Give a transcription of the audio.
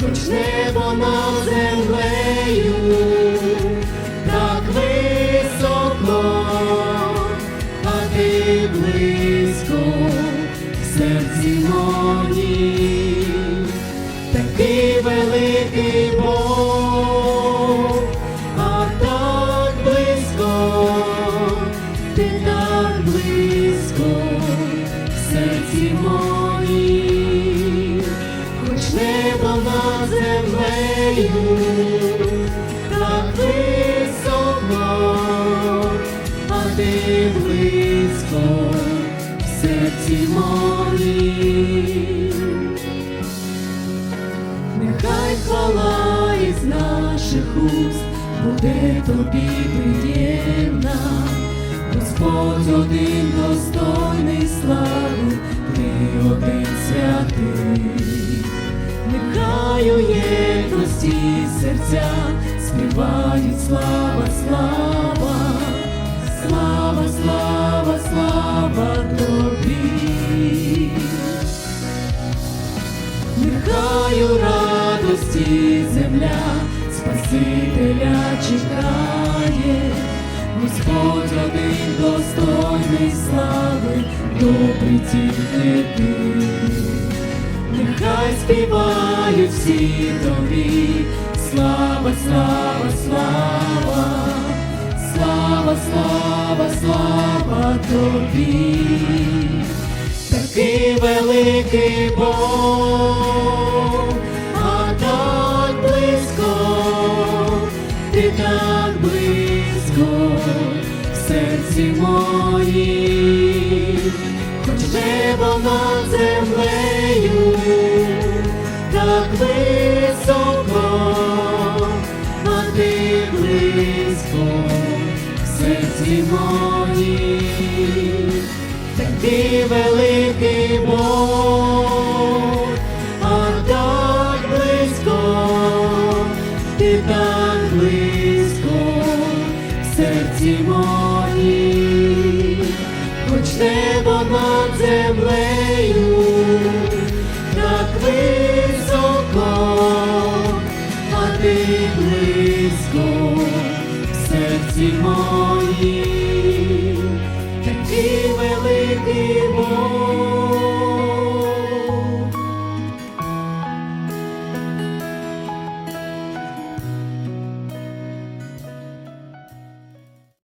хоч небо над землею, так високо, а ти близько серці моїй. Такий великий серці. Нехай хвала із наших уст буде тобі приємна, Господь один достойний слави, ти один святий, нехай у єдності серця співають слава, слава, слава, слава, слава у радості земля Спасителя чекає, Господь один достойний слави, добрий тільки ти. Нехай співають всі тобі, слава, слава, слава, слава, слава, слава тобі. Такий великий Бог, в серці моїй, хоч небо над землею, так високо, а ти близько в серці моїй такий великий Бог, а так близько, ти так небо над землею, так високо, а ти близько в серці мої такий великий.